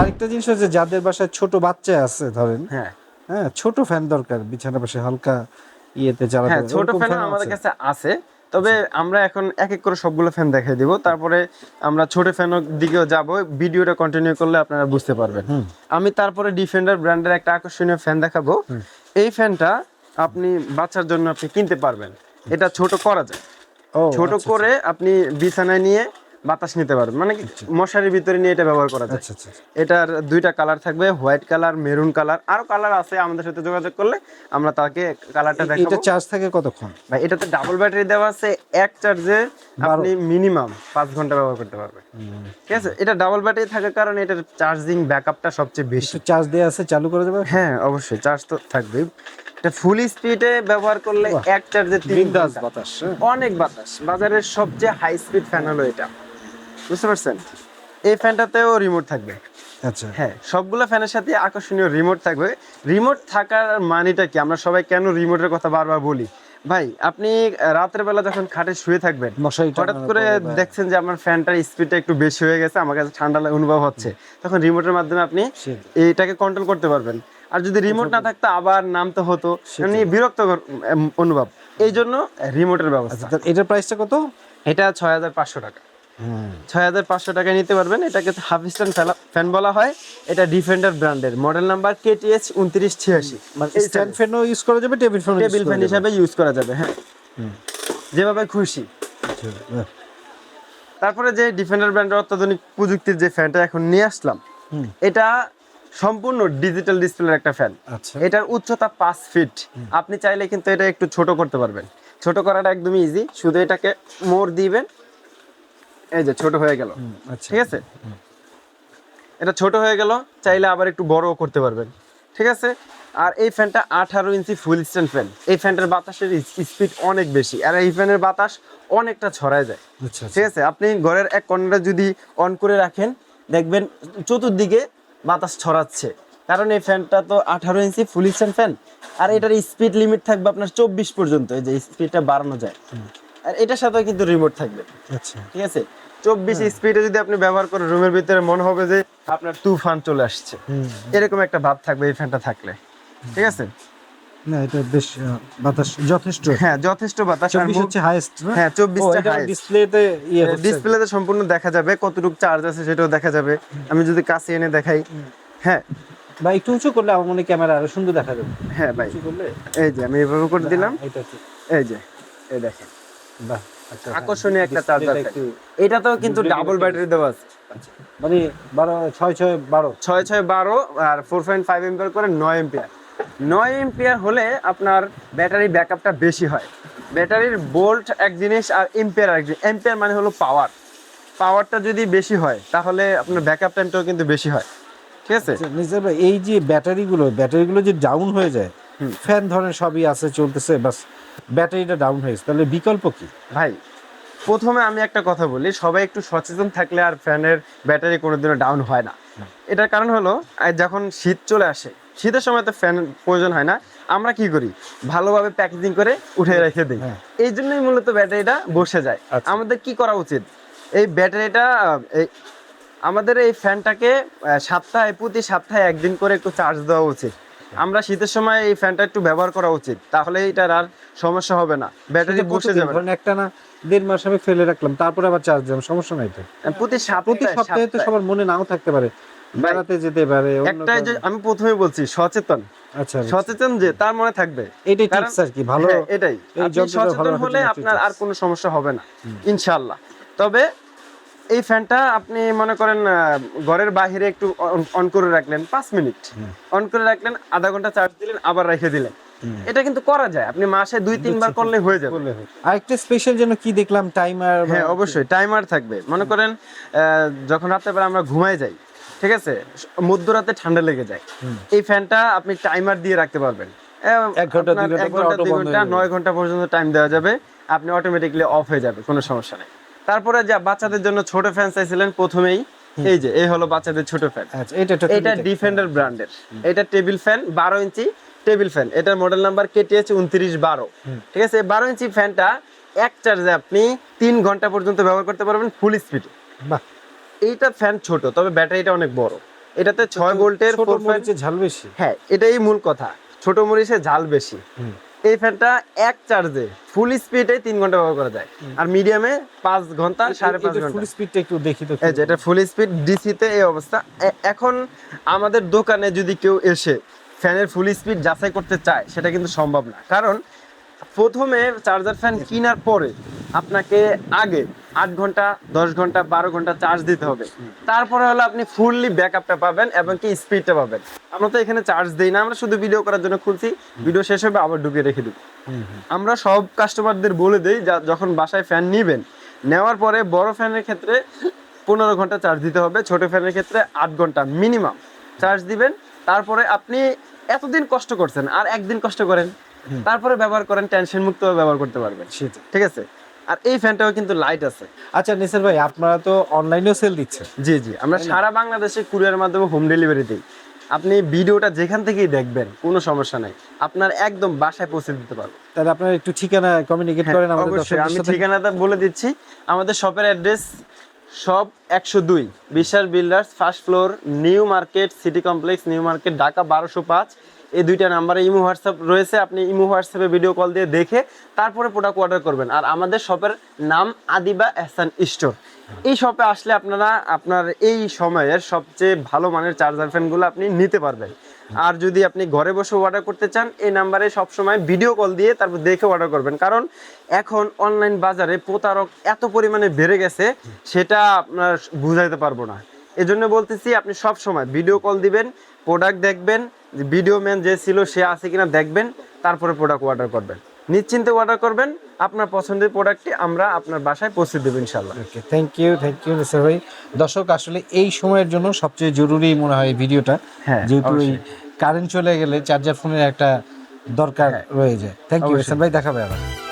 আরেকটা জিনিস হচ্ছে যাদের বাসায় ছোট বাচ্চা আছে ধরেন হ্যাঁ। হ্যাঁ ছোট ফ্যান দরকার বিছানা পাশে হালকা ইয়েতে চালাতে হ্যাঁ ছোট ফ্যান আমাদের কাছে আছে তবে আমরা এখন এক এক করে সবগুলো ফ্যান দেখাই দিব। তারপরে আমরা ছোট ফ্যানের দিকেও যাব ভিডিওটা কন্টিনিউ করলে আপনারা বুঝতে পারবেন। আমি তারপরে ডিফেন্ডার ব্র্যান্ডের একটা আকর্ষণীয় ফ্যান দেখাবো। এই ফ্যানটা আপনি বাচ্চার জন্য আপনি কিনতে পারবেন। এটা ছোট করা যায়। ছোট আচ্ছা, করে আপনি বিছানায় নিয়ে বাতাস নিতে পারবেন মানে মশারির ভিতরে নিয়ে এটা ব্যবহার করা যায়। আচ্ছা আচ্ছা আচ্ছা। এটার দুইটা কালার থাকবে হোয়াইট কালার মেরুন কালার আরও কালার আছে আমাদের সাথে যোগাযোগ করলে আমরা তাকে কালারটা দেখাবো। এটা চার্জ থাকে কতক্ষণ? ভাই এটাতে ডাবল ব্যাটারি দেওয়া আছে এক চার্জে আপনি মিনিমাম পাঁচ ঘণ্টা ব্যবহার করতে পারবেন। ঠিক আছে? এটা ডাবল ব্যাটারি থাকার কারণে এটার চার্জিং ব্যাকআপটা সবচেয়ে বেশি। চার্জ দেওয়া আছে চালু করে দেবে? হ্যাঁ অবশ্যই চার্জ তো থাকবেই। এটা ফুল স্পিডে ব্যবহার করলে এক চার্জে তিন। বাতাস হ্যাঁ। অনেক বাতাস। বাজারের সবচেয়ে হাই স্পিড ফ্যান হলো এটা। বুঝতে পারছেন? এই ফ্যানটাতেও রিমোট থাকবে। আচ্ছা। হ্যাঁ সবগুলো ফ্যানের সাথে আকর্ষণীয় রিমোট থাকবে। রিমোট থাকার মানেটা কি? আমরা সবাই কেন রিমোটের কথা বারবার বলি? ভাই আপনি রাতের বেলা যখন খাটে শুয়ে থাকবেন হঠাৎ করে দেখছেন যে আমার ফ্যানটার স্পিডটা একটু বেশি হয়ে গেছে আমার কাছে ঠান্ডা অনুভব হচ্ছে। তখন রিমোটের মাধ্যমে আপনি এইটাকে কন্ট্রোল করতে পারবেন। আর যদি রিমোট না থাকতো আবার নামতে হতো। মানে বিরক্ত অনুভব। এই জন্য রিমোটের ব্যবস্থা। আচ্ছা এটার প্রাইসটা কত? এটা ছয় হাজার পাঁচশো টাকা। ছয় হাজার পাঁচশো টাকায় নিতে পারবেন। এটাকে হাফ স্ট্যান্ড ফ্যান বলা হয়। এটা ডিফেন্ডার ব্র্যান্ডের মডেল নাম্বার কেটিএস উনত্রিশ ছিয়াশি। মানে স্ট্যান্ড ফ্যানও ইউজ করা যাবে টেবিল ফ্যানও টেবিল ফ্যান হিসাবে ইউজ করা যাবে হ্যাঁ। যেভাবে খুশি। তারপরে যে ডিফেন্ডার ব্র্যান্ডের অত্যাধুনিক প্রযুক্তির যে ফ্যানটা এখন নিয়ে আসলাম এটা সম্পূর্ণ ডিজিটাল ডিসপ্লের একটা ফ্যান আচ্ছা। এটার উচ্চতা পাঁচ ফিট আপনি চাইলে কিন্তু এটা একটু ছোট করতে পারবেন। ছোট করাটা একদমই ইজি শুধু এটাকে মোড় দিবেন এই যে ছোট হয়ে গেল। আচ্ছা। ঠিক আছে? এটা ছোট হয়ে গেল চাইলে আবার একটু বড়ও করতে পারবেন। ঠিক আছে? আর এই ফ্যানটা আঠারো ইঞ্চি ফুল স্ট্যান্ড ফ্যান এই ফ্যানটার বাতাসের স্পিড অনেক বেশি। আর এই ফ্যানের বাতাস অনেকটা ছড়ায় যায়। আচ্ছা ঠিক আছে? আপনি ঘরের এক কর্নারে যদি অন করে রাখেন দেখবেন চতুর্দিকে বাতাস ছড়াচ্ছে। কারণ এই ফ্যানটা তো আঠারো ইঞ্চি ফুল স্ট্যান্ড ফ্যান আর এটার স্পিড লিমিট থাকবে আপনার চব্বিশ পর্যন্ত। এই যে স্পিডটা বাড়ানো যায়। আর এটার সাথেও কিন্তু রিমোট থাকবে। আচ্ছা। ঠিক আছে? চব্বিশ স্পিডে যদি আপনি ব্যবহার করেন রুমের ভিতরে মনে হবে যে আপনার তুফান চলে আসছে। এরকম একটা ভাব থাকবে এই ফ্যানটা থাকলে। ঠিক আছে? না এটা বেশ বাতাস যথেষ্ট। হ্যাঁ যথেষ্ট বাতাস। হচ্ছে হাইয়েস্ট হ্যাঁ চব্বিশটা ডিসপ্লেতে ডিসপ্লেতে সম্পূর্ণ দেখা যাবে কতটুকু চার্জ আছে সেটাও দেখা যাবে। আমি যদি কাছে এনে দেখাই। হ্যাঁ। বা একটু উঁচু করলে আমার মনে ক্যামেরা আরও সুন্দর দেখা যাবে। হ্যাঁ ভাই। এই যে আমি এভাবে করে দিলাম। হ্যাঁ, ঠিক। এই যে এই দেখেন। বাহ। হ্যাঁ। আকর্ষণীয় একটা চার্জার টা একটু- এটাতেও কিন্তু ডাবল ব্যাটারি দেওয়া আছে। আচ্ছা। মানে বারো ছয় ছয় বারো? ছয় ছয় বারো আর ফোর পয়েন্ট ফাইভ এম্পিয়ার করে নয় এম্পিয়ার নয় এম্পিয়ার হলে আপনার ব্যাটারি ব্যাকআপটা বেশি হয়। ব্যাটারির বোল্ট এক জিনিস আর এম্পিয়ার এক জিনিস। এম্পিয়ার মানে হলো পাওয়ার পাওয়ারটা যদি বেশি হয় তাহলে আপনার ব্যাকআপ টাইমটাও কিন্তু বেশি হয়। ঠিক আছে? আচ্ছা, ভাই, এই যে ব্যাটারিগুলো ব্যাটারিগুলো যে ডাউন হয়ে যায় ফ্যান ধরেন সবই আছে চলতেছে বাস ব্যাটারিটা ডাউন হয়ে গেছে। তাহলে বিকল্প কি? ভাই প্রথমে আমি একটা কথা বলি সবাই একটু সচেতন থাকলে আর ফ্যানের ব্যাটারি কোনোদিনও ডাউন হয় না। এটার কারণ হলো যখন শীত চলে আসে শীতের সময় তো ফ্যান প্রয়োজন হয় না আমরা কি করি? ভালোভাবে প্যাকেজিং করে উঠে রেখে দিই। হ্যাঁ। এই জন্যই মূলত ব্যাটারিটা বসে যায়। আচ্ছা। আমাদের কি করা উচিত? এই ব্যাটারিটা এই আমাদের এই ফ্যানটাকে সপ্তাহে প্রতি সপ্তাহে একদিন করে একটু চার্জ দেওয়া উচিত। আমরা শীতের সময় এই ফ্যানটা একটু ব্যবহার করা উচিত। তাহলে এটার আর সমস্যা হবে না। ব্যাটারি বসে যাবে। ধরেন একটা না দেড় মাস আমি ফেলে রাখলাম তারপরে আবার চার্জ দিলাম সমস্যা নাই তো। প্রতি প্রতি সপ্তাহে তো সবার মনে নাও থাকতে পারে বেড়াতে যেতে পারে একটাই যে আমি প্রথমে বলছি সচেতন। আচ্ছা আচ্ছা। সচেতন যে তার মনে থাকবে। এটাই টিপস আর কি ভালো হ্যাঁ, এটাই। সচেতন হলে আপনার আর কোনো সমস্যা হবে না ইনশাআল্লাহ। তবে এই ফ্যানটা আপনি মনে করেন ঘরের বাহিরে একটু অন করে রাখলেন পাঁচ মিনিট। অন করে রাখলেন আধা ঘণ্টা চার্জ দিলেন আবার রেখে দিলেন। এটা কিন্তু করা যায়। আপনি মাসে দুই তিনবার করলে হয়ে যাবে। আরেকটা স্পেশাল যেন কি দেখলাম টাইমার হ্যাঁ অবশ্যই টাইমার থাকবে। মনে করেন যখন রাতের বেলা আমরা ঘুমাই যাই ঠিক আছে? মধ্যরাতে ঠান্ডা লেগে যায়। এই ফ্যানটা আপনি টাইমার দিয়ে রাখতে পারবেন। এক ঘণ্টা, দুই ঘণ্টা নয় ঘণ্টা পর্যন্ত টাইম দেওয়া যাবে। আপনি অটোমেটিকলি অফ হয়ে যাবে কোনো সমস্যা নেই। তারপরে যা বাচ্চাদের জন্য ছোট ফ্যান চাইছিলেন প্রথমেই এই যে এই হলো বাচ্চাদের ছোট ফ্যান আচ্ছা এটা এটা ডিফেন্ডার ব্র্যান্ডের এটা টেবিল ফ্যান বারো ইঞ্চি টেবিল ফ্যান এটার মডেল নাম্বার কেটিএস উনত্রিশ বারো। ঠিক আছে? বারো ইঞ্চি ফ্যানটা এক চার্জে আপনি তিন ঘণ্টা পর্যন্ত ব্যবহার করতে পারবেন ফুল স্পিডে বাহ। এইটা ফ্যান ছোট তবে ব্যাটারিটা অনেক বড়। এটাতে ছয় ভোল্টের ঝাল বেশি। হ্যাঁ এটাই মূল কথা। ছোট মরিচে ঝাল বেশি। এই ফ্যানটা এক চার্জে ফুল স্পিডে তিন ঘণ্টা ব্যবহার করা যায়। আর মিডিয়ামে পাঁচ ঘণ্টা সাড়ে পাঁচ ঘণ্টা। ফুল স্পিডটা একটু দেখি তো এই যে এটা ফুল স্পিড ডিসিতে এই অবস্থা। এখন আমাদের দোকানে যদি কেউ এসে ফ্যানের ফুল স্পিড যাচাই করতে চায় সেটা কিন্তু সম্ভব না। কারণ প্রথমে চার্জার ফ্যান কেনার পরে আপনাকে আগে আট ঘণ্টা দশ ঘণ্টা বারো ঘণ্টা চার্জ দিতে হবে। তারপরে হলো আপনি ফুললি ব্যাকআপটা পাবেন এবং কি স্পিডটা পাবেন। আমরা তো এখানে চার্জ দিই না আমরা শুধু ভিডিও করার জন্য খুলছি। ভিডিও শেষ হবে আবার ঢুকিয়ে রেখে দিব। আমরা সব কাস্টমারদের বলে দিই যা- যখন বাসায় ফ্যান নিবেন নেওয়ার পরে বড় ফ্যানের ক্ষেত্রে পনেরো ঘণ্টা চার্জ দিতে হবে ছোট ফ্যানের ক্ষেত্রে আট ঘণ্টা মিনিমাম চার্জ দিবেন। তারপরে আপনি এতদিন কষ্ট করছেন আর একদিন কষ্ট করেন? তারপরে ব্যবহার করেন টেনশন মুক্ত ব্যবহার করতে পারবেন। ঠিক আছে? আর এই ফ্যানটাও কিন্তু লাইট আছে। আচ্ছা নিসার ভাই আপনারা তো অনলাইনেও সেল দিচ্ছেন। জি জি। আমরা সারা বাংলাদেশে কুরিয়ার মাধ্যমে হোম ডেলিভারি দিই। আপনি ভিডিওটা যেখান থেকেই দেখবেন কোনো সমস্যা নাই। আপনার একদম বাসায় পৌঁছে দিতে পারব তাহলে আপনারা একটু ঠিকানা কমিউনিকেট করেন আমাদের হ্যাঁ, অবশ্যই আমি ঠিকানাটা বলে দিচ্ছি। আমাদের শপের অ্যাড্রেস সব একশো দুই Biswas builders first floor new market city complex new market Dhaka বারোশো পাঁচ। এই দুইটা নাম্বারে ইমো হোয়াটসঅ্যাপ রয়েছে, আপনি ইমো হোয়াটসঅ্যাপে ভিডিও কল দিয়ে দেখে তারপরে প্রোডাক্ট অর্ডার করবেন। আর আমাদের শপের নাম আদিবা এহসান স্টোর এই শপে আসলে আপনারা, আপনার এই সময়ের সবচেয়ে ভালো মানের চার্জার ফ্যানগুলো আপনি নিতে পারবেন। আর যদি আপনি ঘরে বসে অর্ডার করতে চান, এই নাম্বারে সবসময় ভিডিও কল দিয়ে তারপর দেখে অর্ডার করবেন। কারণ এখন অনলাইন বাজারে প্রতারক এত পরিমাণে বেড়ে গেছে, সেটা আপনার বুঝাইতে পারব না। এজন্য বলতেছি আপনি সব সময় ভিডিও কল দিবেন প্রোডাক্ট দেখবেন ভিডিও ম্যান যে ছিল সে আছে কিনা দেখবেন তারপরে প্রোডাক্ট অর্ডার করবেন। নিশ্চিন্তে অর্ডার করবেন আপনার পছন্দের প্রোডাক্টটি আমরা আপনার বাসায় পৌঁছে দেবো ইনশাল্লাহ okay thank you thank you Nisar ভাই। দর্শক আসলে এই সময়ের জন্য সবচেয়ে জরুরি মনে হয় ভিডিওটা হ্যাঁ, যেহেতু এই কারেন্ট চলে গেলে চার্জার ফোনের একটা দরকার রয়ে যায়। থ্যাংক ইউ অবশ্যই। ভাই দেখাবে আবার।